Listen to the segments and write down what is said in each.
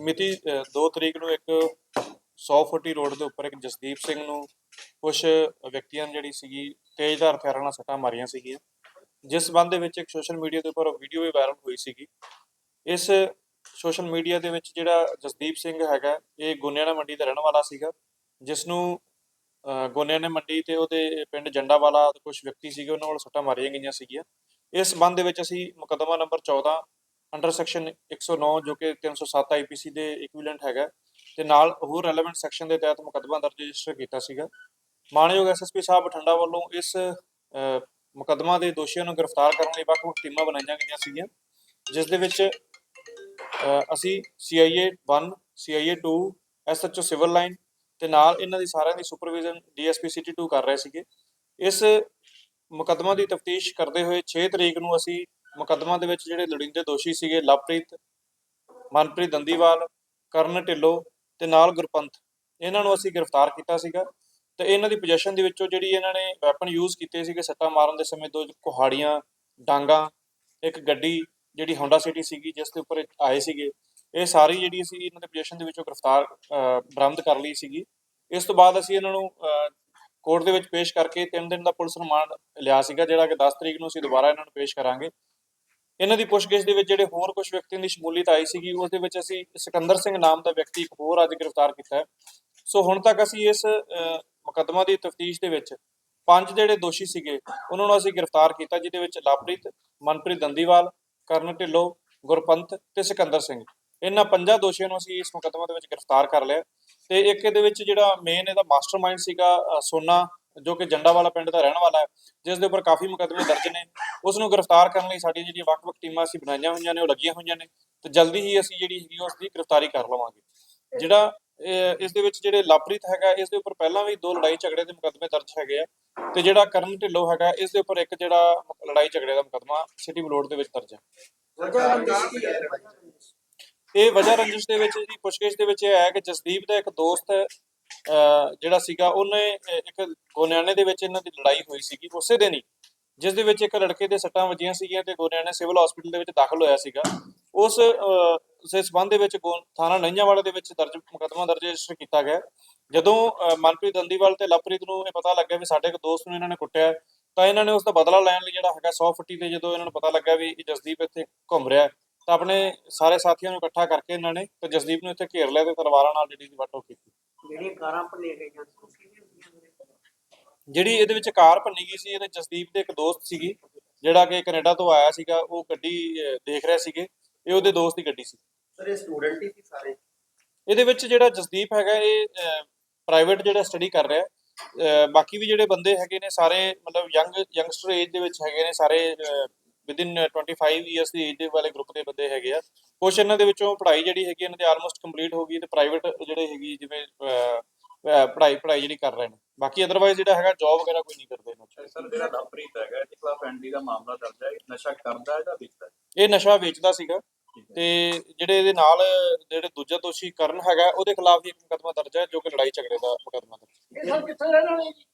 ਮਿਤੀ 2 ਤਰੀਕ ਨੂੰ ਇੱਕ 100 ਫੁੱਟੀ ਰੋਡ ਦੇ ਉੱਪਰ ਇੱਕ ਜਸਦੀਪ ਸਿੰਘ ਨੂੰ ਕੁਝ ਵਿਅਕਤੀਆਂ ਜਿਹੜੀ ਸੀਗੀ ਤੇਜ਼ਧਾਰ ਹਥਿਆਰਾਂ ਨਾਲ ਸੱਟਾਂ ਮਾਰੀਆਂ ਸੀਗੀਆਂ। ਜਿਸ ਸੰਬੰਧ ਦੇ ਵਿੱਚ ਇੱਕ ਸੋਸ਼ਲ ਮੀਡੀਆ ਦੇ ਉੱਪਰ ਵੀਡੀਓ ਵੀ ਵਾਇਰਲ ਹੋਈ ਸੀਗੀ। ਇਸ ਸੋਸ਼ਲ ਮੀਡੀਆ ਦੇ ਵਿੱਚ ਜਿਹੜਾ ਜਸਦੀਪ ਸਿੰਘ ਹੈਗਾ ਇਹ ਗੋਨਿਆਣਾ ਮੰਡੀ ਦਾ ਰਹਿਣ ਵਾਲਾ ਸੀਗਾ। ਜਿਸ ਨੂੰ ਅਹ, ਗੋਨਿਆਣਾ ਮੰਡੀ ਤੇ ਉਹਦੇ ਪਿੰਡ ਜੰਡਾਵਾਲਾ ਦੇ ਕੁਝ ਵਿਅਕਤੀ ਸੀਗੇ ਉਹਨਾਂ ਵੱਲ ਸੱਟਾਂ ਮਾਰੀਆਂ ਗਈਆਂ ਸੀਗੀਆਂ। ਇਸ ਸੰਬੰਧ ਦੇ ਵਿੱਚ ਅਸੀਂ ਮੁਕੱਦਮਾ ਨੰਬਰ 14 ਅੰਡਰ ਸੈਕਸ਼ਨ 109 ਜੋ ਕਿ 307 ਆਈਪੀਸੀ ਦੇ ਇਕੁਇਵਲੈਂਟ ਹੈਗਾ ਤੇ ਨਾਲ ਹੋਰ ਰੈਲੇਵੈਂਟ ਸੈਕਸ਼ਨ ਦੇ ਤਹਿਤ ਮੁਕੱਦਮਾ ਦਰਜ ਰਜਿਸਟਰ ਕੀਤਾ ਸੀਗਾ। ਮਾਨਯੋਗ ਐਸਐਸਪੀ ਸਾਹਿਬ ਬਠਿੰਡਾ ਵੱਲੋਂ ਇਸ ਮੁਕੱਦਮਾ ਦੇ ਦੋਸ਼ੀਆਂ ਨੂੰ ਗ੍ਰਿਫਤਾਰ ਕਰਨ ਲਈ ਵੱਖ-ਵੱਖ ਟੀਮਾਂ ਬਣਾਈਆਂ ਗਈਆਂ ਸੀਗੀਆਂ ਜਿਸ ਦੇ ਵਿੱਚ ਅਹ, ਅਸੀਂ CIA 1 CIA 2 SHO civil line ਤੇ ਨਾਲ ਇਹਨਾਂ ਦੀ ਸਾਰਿਆਂ ਦੀ ਸੁਪਰਵਿਜ਼ਨ ਡੀਐਸਪੀ ਸਿਟੀ 2 ਕਰ ਰਹੇ ਸੀਗੇ। ਇਸ ਮੁਕੱਦਮਾ ਦੀ ਤਫਤੀਸ਼ ਕਰਦੇ ਹੋਏ 6 ਤਰੀਕ ਨੂੰ ਅਸੀਂ ਮੁਕੱਦਮਾ ਦੇ ਵਿੱਚ ਜਿਹੜੇ ਲੋੜੀਂਦੇ ਦੋਸ਼ੀ ਸੀਗੇ ਲਵਪ੍ਰੀਤ ਮਨਪ੍ਰੀਤ ਦੰਦੀਵਾਲ ਕਰਨ ਢਿੱਲੋਂ ਤੇ ਨਾਲ ਗੁਰਪੰਥ ਇਹਨਾਂ ਨੂੰ ਅਸੀਂ ਗ੍ਰਿਫਤਾਰ ਕੀਤਾ ਸੀਗਾ ਤੇ ਇਹਨਾਂ ਦੀ ਪੋਜੀਸ਼ਨ ਦੇ ਵਿੱਚੋਂ ਜਿਹੜੀ ਇਹਨਾਂ ਨੇ ਵੈਪਨ ਯੂਜ਼ ਕੀਤੇ ਸੀਗੇ ਸੱਟਾਂ ਮਾਰਨ ਦੇ ਸਮੇਂ ਦੋ ਕੁਹਾੜੀਆਂ ਡਾਂਗਾ ਇੱਕ ਗੱਡੀ ਜਿਹੜੀ ਹੋਂਡਾ ਸਿਟੀ ਸੀਗੀ ਜਿਸ ਦੇ ਉੱਪਰ ਆਏ ਸੀਗੇ ਇਹ ਸਾਰੀ ਜਿਹੜੀ ਅਸੀਂ ਇਹਨਾਂ ਦੇ ਪੋਜੀਸ਼ਨ ਦੇ ਵਿੱਚੋਂ ਗ੍ਰਿਫਤਾਰ ਅਹ, ਬਰਾਮਦ ਕਰ ਲਈ ਸੀਗੀ। ਇਸ ਤੋਂ ਬਾਅਦ ਅਸੀਂ ਇਹਨਾਂ ਨੂੰ ਕੋਰਟ ਦੇ ਵਿੱਚ ਪੇਸ਼ ਕਰਕੇ 3 ਦਿਨ ਦਾ ਪੁਲਿਸ ਰਿਮਾਂਡ ਲਿਆ ਸੀਗਾ ਜਿਹੜਾ ਕਿ 10 ਤਰੀਕ ਨੂੰ ਅਸੀਂ ਦੁਬਾਰਾ ਇਹਨਾਂ ਨੂੰ ਪੇਸ਼ ਕਰਾਂਗੇ। ਇਹਨਾਂ ਦੀ ਪੁੱਛਗਿੱਛ ਦੇ ਵਿੱਚ ਜਿਹੜੇ ਹੋਰ ਕੁਝ ਵਿਅਕਤੀਆਂ ਦੀ ਸ਼ਮੂਲੀਅਤ ਆਈ ਸੀਗੀ ਉਸ ਦੇ ਵਿੱਚ ਅਸੀਂ ਸਿਕੰਦਰ ਸਿੰਘ ਨਾਮ ਦਾ ਵਿਅਕਤੀ ਇੱਕ ਹੋਰ ਅੱਜ ਗ੍ਰਿਫਤਾਰ ਕੀਤਾ ਹੈ। ਸੋ ਹੁਣ ਤੱਕ ਅਸੀਂ ਇਸ ਅਹ, ਮੁਕੱਦਮਾ ਦੀ ਤਫਤੀਸ਼ ਦੇ ਵਿੱਚ ਪੰਜ ਜਿਹੜੇ ਦੋਸ਼ੀ ਸੀਗੇ ਉਹਨਾਂ ਨੂੰ ਅਸੀਂ ਗ੍ਰਿਫਤਾਰ ਕੀਤਾ ਜਿਹਦੇ ਵਿੱਚ ਲਵਪ੍ਰੀਤ ਮਨਪ੍ਰੀਤ ਦੰਦੀਵਾਲ ਕਰਨ ਢਿੱਲੋਂ ਗੁਰਪੰਥ ਤੇ ਸਿਕੰਦਰ ਸਿੰਘ। ਇਹਨਾਂ ਪੰਜਾਂ ਦੋਸ਼ੀਆਂ ਨੂੰ ਅਸੀਂ ਇਸ ਮੁਕੱਦਮਾ ਦੇ ਵਿੱਚ ਗ੍ਰਿਫਤਾਰ ਕਰ ਲਿਆ ਤੇ ਇੱਕ ਇਹਦੇ ਵਿੱਚ ਜਿਹੜਾ ਮੇਨ ਇਹਦਾ ਮਾਸਟਰਮਾਈਂਡ ਸੀਗਾ ਸੋਨਾ ਜੋ ਕਿ ਜੰਡਾ ਵਾਲਾ ਪਿੰਡ ਦਾ ਰਹਿਣ ਵਾਲਾ ਹੈ, ਜਿਸ ਦੇ ਉੱਪਰ ਕਾਫੀ ਮੁਕੱਦਮੇ ਦਰਜ ਨੇ। ਉਸ ਨੂੰ ਗ੍ਰਿਫਤਾਰ ਕਰਨ ਲਈ ਸਾਡੀਆਂ ਜਿਹੜੀਆਂ ਵੱਖ-ਵੱਖ ਟੀਮਾਂ ਅਸੀਂ ਬਣਾਈਆਂ ਹੋਈਆਂ ਨੇ, ਉਹ ਲੱਗੀਆਂ ਹੋਈਆਂ ਨੇ। ਤੇ ਜਲਦੀ ਹੀ ਅਸੀਂ ਜਿਹੜੀ ਹੈਗੀ ਉਸ ਦੀ ਗ੍ਰਿਫਤਾਰੀ ਕਰ ਲਵਾਂਗੇ। ਜਿਹੜਾ ਇਸ ਦੇ ਵਿੱਚ ਜਿਹੜੇ ਲਵਪ੍ਰੀਤ ਹੈਗਾ, ਇਸ ਦੇ ਉੱਪਰ ਪਹਿਲਾਂ ਵੀ ਦੋ ਲੜਾਈ ਝਗੜੇ ਦੇ ਮੁਕੱਦਮੇ ਦਰਜ ਹੈਗੇ ਆ। ਤੇ ਜਿਹੜਾ ਕਰਨ ਢਿੱਲੋਂ ਹੈਗਾ, ਇਸ ਦੇ ਉੱਪਰ ਇੱਕ ਜਿਹੜਾ ਲੜਾਈ ਝਗੜੇ ਦਾ ਮੁਕੱਦਮਾ ਸਿਟੀ ਬਲੋਡ ਦੇ ਵਿੱਚ ਦਰਜ ਹੈ। ਇਹ ਵਜ੍ਹਾ ਰੰਜਿਸ਼ ਦੇ ਵਿੱਚ ਜਿਹੜੀ ਪੁੱਛਗਿੱਛ ਦੇ ਵਿੱਚ ਇਹ ਆਇਆ ਕਿ ਜਸਦੀਪ ਦਾ ਇੱਕ ਦੋਸਤ ਜਿਹੜਾ ਸੀਗਾ, ਉਹਨੇ ਇੱਕ ਗੋਨਿਆਣੇ ਦੇ ਵਿੱਚ ਇਹਨਾਂ ਦੀ ਲੜਾਈ ਹੋਈ ਸੀਗੀ, ਉਸੇ ਦਿਨ ਹੀ, ਜਿਸ ਦੇ ਵਿੱਚ ਇੱਕ ਲੜਕੇ ਦੇ ਸੱਟਾਂ ਵੱਜੀਆਂ ਸੀਗੀਆਂ ਤੇ ਗੋਨਿਆਣੇ ਸਿਵਲ ਹਸਪੀਟਲ ਦੇ ਵਿੱਚ ਦਾਖਲ ਹੋਇਆ ਸੀਗਾ। ਉਸ ਉਸੇ ਸਬੰਧ ਦੇ ਵਿੱਚ ਥਾਣਾ ਨਈਆਂਵਾਲਾ ਦੇ ਵਿੱਚ ਦਰਜ, ਮੁਕੱਦਮਾ ਦਰਜ ਰਜਿਸਟਰ ਕੀਤਾ ਗਿਆ। ਜਦੋਂ ਮਨਪ੍ਰੀਤ ਦੰਦੀਵਾਲ ਤੇ ਲਵਪ੍ਰੀਤ ਨੂੰ ਇਹ ਪਤਾ ਲੱਗਿਆ ਵੀ ਸਾਡੇ ਇੱਕ ਦੋਸਤ ਨੂੰ ਇਹਨਾਂ ਨੇ ਕੁੱਟਿਆ, ਤਾਂ ਇਹਨਾਂ ਨੇ ਉਸ ਦਾ ਬਦਲਾ ਲੈਣ ਲਈ ਜਿਹੜਾ ਹੈਗਾ 100 ਫੁੱਟੀ ਤੇ ਜਦੋਂ ਇਹਨਾਂ ਨੂੰ ਪਤਾ ਲੱਗਾ ਵੀ ਇਹ ਜਸਦੀਪ ਇੱਥੇ ਘੁੰਮ ਰਿਹਾ, ਤਾਂ ਆਪਣੇ ਸਾਰੇ ਸਾਥੀਆਂ ਨੂੰ ਇਕੱਠਾ ਕਰਕੇ ਇਹਨਾਂ ਨੇ ਤੇ ਜਸਦੀਪ ਨੂੰ ਇੱਥੇ ਘੇਰ ਲਿਆ ਤੇ ਤਲਵਾਰਾਂ ਨਾਲ ਜਿਹੜੀ ਦੀ ਵਰਤੋਂ ਕੀਤੀ। ਕਾਰਾਂ ਭੰਨੀਆਂ ਗਈਆਂ ਸੀ। ਉਹ ਕਿਹਦੀਆਂ ਹੁੰਦੀਆਂ ਨੇ ਜਿਹੜੀ ਇਹਦੇ ਵਿੱਚ ਕਾਰ ਭੰਨੀ ਗਈ ਸੀ ਇਹਦੇ ਜਸਦੀਪ ਦੇ ਇੱਕ ਦੋਸਤ ਸੀਗੀ ਜਿਹੜਾ ਕਿ ਕੈਨੇਡਾ ਤੋਂ ਆਇਆ ਸੀਗਾ ਉਹ ਗੱਡੀ ਅਹ, ਦੇਖ ਰਿਹਾ ਸੀਗੇ ਇਹ ਉਹਦੇ ਦੋਸਤ ਦੀ ਗੱਡੀ ਸੀ। ਸਰ ਇਹ ਸਟੂਡੈਂਟ ਹੀ ਸੀ ਸਾਰੇ? ਇਹਦੇ ਵਿੱਚ ਜਿਹੜਾ ਜਸਦੀਪ ਹੈਗਾ ਇਹ ਪ੍ਰਾਈਵੇਟ ਜਿਹੜਾ ਸਟੱਡੀ ਕਰ ਰਿਹਾ ਹੈ। ਅਹ, ਬਾਕੀ ਵੀ ਜਿਹੜੇ ਬੰਦੇ ਹੈਗੇ ਨੇ ਸਾਰੇ ਮਤਲਬ ਯੰਗ ਯੰਗਸਟਰ ਏਜ ਦੇ ਵਿੱਚ ਹੈਗੇ ਨੇ ਸਾਰੇ ਵਿਦਿਨ 25 ਇਅਰਸ ਦੀ ਏਜ ਦੇ ਵਾਲੇ ਗਰੁੱਪ ਦੇ ਬੰਦੇ ਹੈਗੇ ਆ। ਕੁਝ ਇਹਨਾਂ ਦੇ ਵਿੱਚੋਂ ਪੜ੍ਹਾਈ ਜਿਹੜੀ ਹੈਗੀ ਇਹਨਾਂ ਦੀ ਆਲਮੋਸਟ ਕੰਪਲੀਟ ਹੋ ਗਈ ਤੇ ਪ੍ਰਾਈਵੇਟ ਜਿਹੜੇ ਹੈਗੀ ਜਿਵੇਂ ਪੜ੍ਹਾਈ ਪੜ੍ਹਾਈ ਜਿਹੜੀ ਕਰ ਰਹੇ ਨੇ। ਬਾਕੀ ਅਦਰਵਾਈਜ਼ ਜਿਹੜਾ ਹੈਗਾ ਜੌਬ ਵਗੈਰਾ ਕੋਈ ਨਹੀਂ ਕਰਦੇ ਇਹਨਾਂ ਸਰ ਜਿਹੜਾ ਲਵਪ੍ਰੀਤ ਹੈਗਾ ਇਹਦੇ ਖਿਲਾਫ ਐਨਡੀ ਦਾ ਮਾਮਲਾ ਦਰਜ ਹੈ ਨਸ਼ਾ ਕਰਦਾ ਹੈ ਜਾਂ ਵੇਚਦਾ ਹੈ? ਇਹ ਨਸ਼ਾ ਵੇਚਦਾ ਸੀਗਾ ਤੇ ਜਿਹੜੇ ਇਹਦੇ ਨਾਲ ਜਿਹੜੇ ਦੂਜਾ ਦੋਸ਼ੀ ਕਰਨ ਹੈਗਾ ਉਹਦੇ ਖਿਲਾਫ ਵੀ ਇੱਕ ਮੁਕੱਦਮਾ ਦਰਜ ਹੈ ਜੋ ਕਿ ਲੜਾਈ ਝਗੜੇ ਦਾ ਮੁਕੱਦਮਾ ਦਰਜ ਇਹ ਸਰ ਕਿੱਥੇ ਰਹਿਣ ਵਾਲੇ ਜੀ?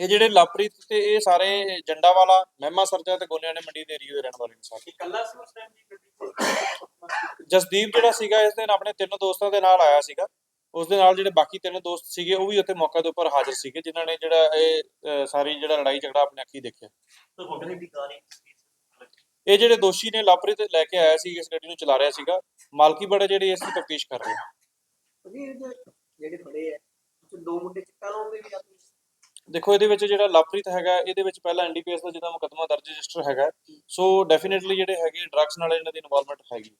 ਇਹ ਜਿਹੜੇ ਲਵਪ੍ਰੀਤ ਤੇ ਇਹ ਸਾਰੇ ਜੰਡਾਵਾਲਾ ਮਹਿਮਾ ਸਰਜਾ ਤੇ ਗੋਨਿਆਣੇ ਮੰਡੀ ਦੇ ਏਰੀਆ ਦੇ ਰਹਿਣ ਵਾਲੇ ਨੇ ਸਾਰੇ। ਇਕੱਲਾ ਸੀ ਉਸ ਟਾਈਮ ਦੀ ਗੱਡੀ? ਜਸਦੀਪ ਜਿਹੜਾ ਸੀਗਾ ਇਸ ਦਿਨ ਆਪਣੇ ਤਿੰਨ ਦੋਸਤਾਂ ਦੇ ਨਾਲ ਆਇਆ ਸੀਗਾ। ਉਸ ਦੇ ਨਾਲ ਜਿਹੜੇ ਬਾਕੀ ਤਿੰਨ ਦੋਸਤ ਸੀਗੇ ਉਹ ਵੀ ਉੱਥੇ ਮੌਕੇ ਦੇ ਉੱਪਰ ਹਾਜ਼ਰ ਸੀਗੇ ਜਿਨ੍ਹਾਂ ਨੇ ਜਿਹੜਾ ਇਹ ਸਾਰੀ ਜਿਹੜਾ ਲੜਾਈ ਝਗੜਾ ਆਪਣੇ ਅੱਖੀ ਦੇਖਿਆ। ਤੇ ਹੋਟਲ ਦੀ ਕਾਰ ਇਹ ਜਿਹੜੇ ਦੋਸ਼ੀ ਨੇ ਲਵਪ੍ਰੀਤ ਲੈ ਕੇ ਆਇਆ ਸੀ ਇਸ ਗੱਡੀ ਨੂੰ ਚਲਾ ਰਿਹਾ ਸੀਗਾ। ਮਾਲਕੀ ਬੜਾ ਜਿਹੜੇ ਇਸ ਦੀ ਤਫਤੀਸ਼ ਕਰ ਰਹੇ ਇਹ ਜਿਹੜੇ ਖੜੇ ਆ ਉਹ 'ਚ ਦੋ ਮੁੰਡੇ ਚਿੱਟਾ ਲਾਉਂਦੇ ਵੀ ਆ ਦੇਖੋ ਇਹਦੇ ਵਿੱਚ ਜਿਹੜਾ ਲਵਪ੍ਰੀਤ ਹੈਗਾ ਇਹਦੇ ਵਿੱਚ ਪਹਿਲਾਂ ਐਨਡੀਪੀਐਸ ਦਾ ਜਿਹਦਾ ਮੁਕੱਦਮਾ ਦਰਜ ਰਜਿਸਟਰ ਹੈਗਾ। ਸੋ ਡੈਫੀਨਿਟਲੀ ਜਿਹੜੇ ਹੈਗੇ ਡਰੱਗਸ ਨਾਲ ਇਹਨਾਂ ਦੀ ਇਨਵੋਲਵਮੈਂਟ ਹੈਗੀ।